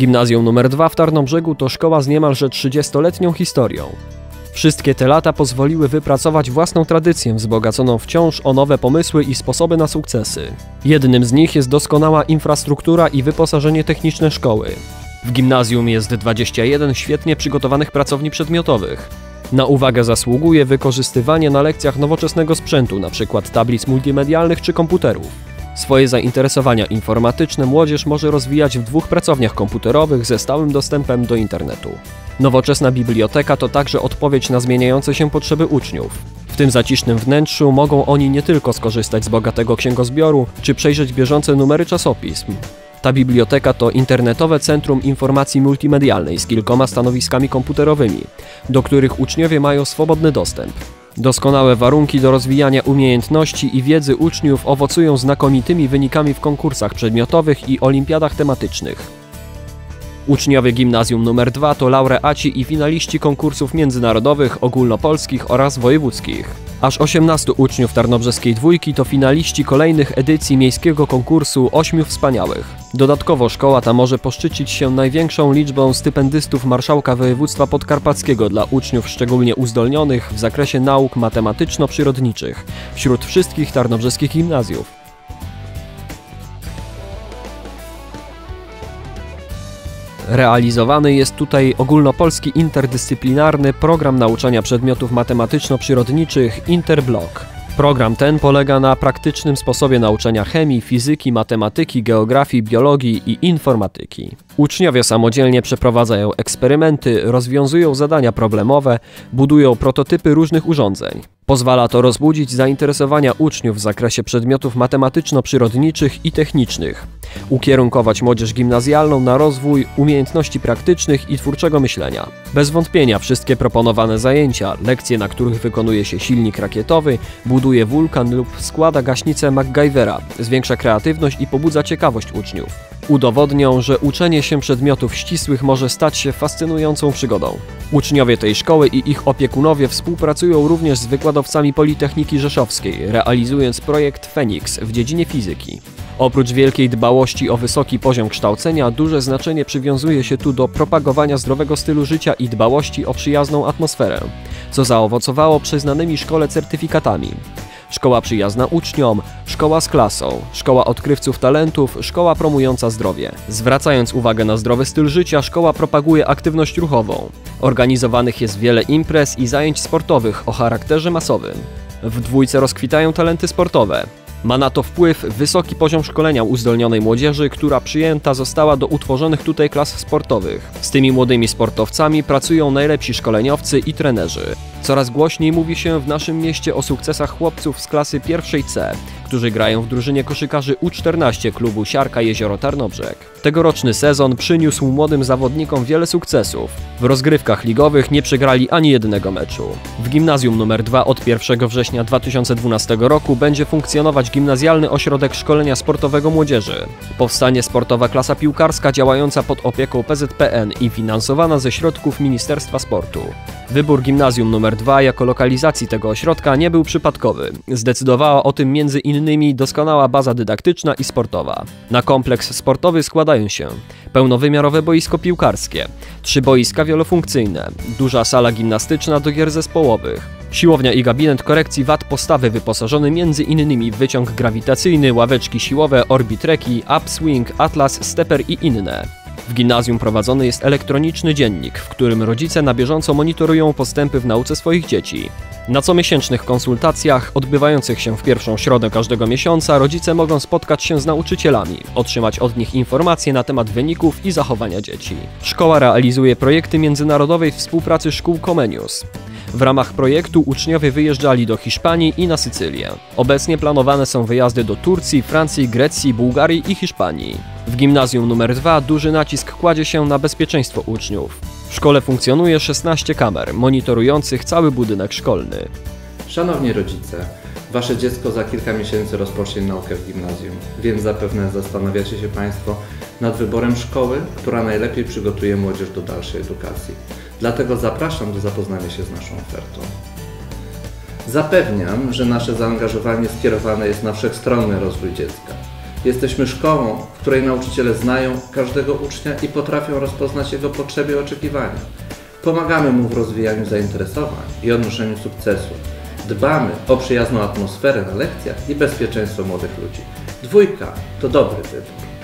Gimnazjum nr 2 w Tarnobrzegu to szkoła z niemalże 30-letnią historią. Wszystkie te lata pozwoliły wypracować własną tradycję wzbogaconą wciąż o nowe pomysły i sposoby na sukcesy. Jednym z nich jest doskonała infrastruktura i wyposażenie techniczne szkoły. W gimnazjum jest 21 świetnie przygotowanych pracowni przedmiotowych. Na uwagę zasługuje wykorzystywanie na lekcjach nowoczesnego sprzętu, np. tablic multimedialnych czy komputerów. Swoje zainteresowania informatyczne młodzież może rozwijać w dwóch pracowniach komputerowych ze stałym dostępem do internetu. Nowoczesna biblioteka to także odpowiedź na zmieniające się potrzeby uczniów. W tym zacisznym wnętrzu mogą oni nie tylko skorzystać z bogatego księgozbioru, czy przejrzeć bieżące numery czasopism. Ta biblioteka to internetowe centrum informacji multimedialnej z kilkoma stanowiskami komputerowymi, do których uczniowie mają swobodny dostęp. Doskonałe warunki do rozwijania umiejętności i wiedzy uczniów owocują znakomitymi wynikami w konkursach przedmiotowych i olimpiadach tematycznych. Uczniowie gimnazjum nr 2 to laureaci i finaliści konkursów międzynarodowych, ogólnopolskich oraz wojewódzkich. Aż 18 uczniów Tarnobrzeskiej Dwójki to finaliści kolejnych edycji miejskiego konkursu Ośmiu Wspaniałych. Dodatkowo szkoła ta może poszczycić się największą liczbą stypendystów Marszałka Województwa Podkarpackiego dla uczniów szczególnie uzdolnionych w zakresie nauk matematyczno-przyrodniczych wśród wszystkich tarnobrzeskich gimnazjów. Realizowany jest tutaj ogólnopolski interdyscyplinarny program nauczania przedmiotów matematyczno-przyrodniczych Interblock. Program ten polega na praktycznym sposobie nauczania chemii, fizyki, matematyki, geografii, biologii i informatyki. Uczniowie samodzielnie przeprowadzają eksperymenty, rozwiązują zadania problemowe, budują prototypy różnych urządzeń. Pozwala to rozbudzić zainteresowania uczniów w zakresie przedmiotów matematyczno-przyrodniczych i technicznych, ukierunkować młodzież gimnazjalną na rozwój umiejętności praktycznych i twórczego myślenia. Bez wątpienia wszystkie proponowane zajęcia, lekcje, na których wykonuje się silnik rakietowy, buduje wulkan lub składa gaśnicę MacGyvera, zwiększa kreatywność i pobudza ciekawość uczniów. Udowodnią, że uczenie się przedmiotów ścisłych może stać się fascynującą przygodą. Uczniowie tej szkoły i ich opiekunowie współpracują również z wykładowcami Politechniki Rzeszowskiej, realizując projekt Fenix w dziedzinie fizyki. Oprócz wielkiej dbałości o wysoki poziom kształcenia, duże znaczenie przywiązuje się tu do propagowania zdrowego stylu życia i dbałości o przyjazną atmosferę, co zaowocowało przyznanymi szkole certyfikatami. Szkoła przyjazna uczniom, szkoła z klasą, szkoła odkrywców talentów, szkoła promująca zdrowie. Zwracając uwagę na zdrowy styl życia, szkoła propaguje aktywność ruchową. Organizowanych jest wiele imprez i zajęć sportowych o charakterze masowym. W dwójce rozkwitają talenty sportowe. Ma na to wpływ wysoki poziom szkolenia uzdolnionej młodzieży, która przyjęta została do utworzonych tutaj klas sportowych. Z tymi młodymi sportowcami pracują najlepsi szkoleniowcy i trenerzy. Coraz głośniej mówi się w naszym mieście o sukcesach chłopców z klasy pierwszej C, którzy grają w drużynie koszykarzy U14 klubu Siarka Jezioro Tarnobrzeg. Tegoroczny sezon przyniósł młodym zawodnikom wiele sukcesów. W rozgrywkach ligowych nie przegrali ani jednego meczu. W gimnazjum nr 2 od 1 września 2012 roku będzie funkcjonować Gimnazjalny Ośrodek Szkolenia Sportowego Młodzieży. Powstanie sportowa klasa piłkarska działająca pod opieką PZPN i finansowana ze środków Ministerstwa Sportu. Wybór gimnazjum nr 2 jako lokalizacji tego ośrodka nie był przypadkowy. Zdecydowała o tym między innymi doskonała baza dydaktyczna i sportowa. Na kompleks sportowy składają się pełnowymiarowe boisko piłkarskie, trzy boiska wielofunkcyjne, duża sala gimnastyczna do gier zespołowych, siłownia i gabinet korekcji wad postawy wyposażony m.in. w wyciąg grawitacyjny, ławeczki siłowe, orbitreki, upswing, atlas, stepper i inne. W gimnazjum prowadzony jest elektroniczny dziennik, w którym rodzice na bieżąco monitorują postępy w nauce swoich dzieci. Na comiesięcznych konsultacjach, odbywających się w pierwszą środę każdego miesiąca, rodzice mogą spotkać się z nauczycielami, otrzymać od nich informacje na temat wyników i zachowania dzieci. Szkoła realizuje projekty międzynarodowej współpracy szkół Comenius. W ramach projektu uczniowie wyjeżdżali do Hiszpanii i na Sycylię. Obecnie planowane są wyjazdy do Turcji, Francji, Grecji, Bułgarii i Hiszpanii. W gimnazjum nr 2 duży nacisk kładzie się na bezpieczeństwo uczniów. W szkole funkcjonuje 16 kamer monitorujących cały budynek szkolny. Szanowni rodzice, Wasze dziecko za kilka miesięcy rozpocznie naukę w gimnazjum, więc zapewne zastanawiacie się Państwo nad wyborem szkoły, która najlepiej przygotuje młodzież do dalszej edukacji. Dlatego zapraszam do zapoznania się z naszą ofertą. Zapewniam, że nasze zaangażowanie skierowane jest na wszechstronny rozwój dziecka. Jesteśmy szkołą, w której nauczyciele znają każdego ucznia i potrafią rozpoznać jego potrzeby i oczekiwania. Pomagamy mu w rozwijaniu zainteresowań i odnoszeniu sukcesu. Dbamy o przyjazną atmosferę na lekcjach i bezpieczeństwo młodych ludzi. Dwójka to dobry wybór.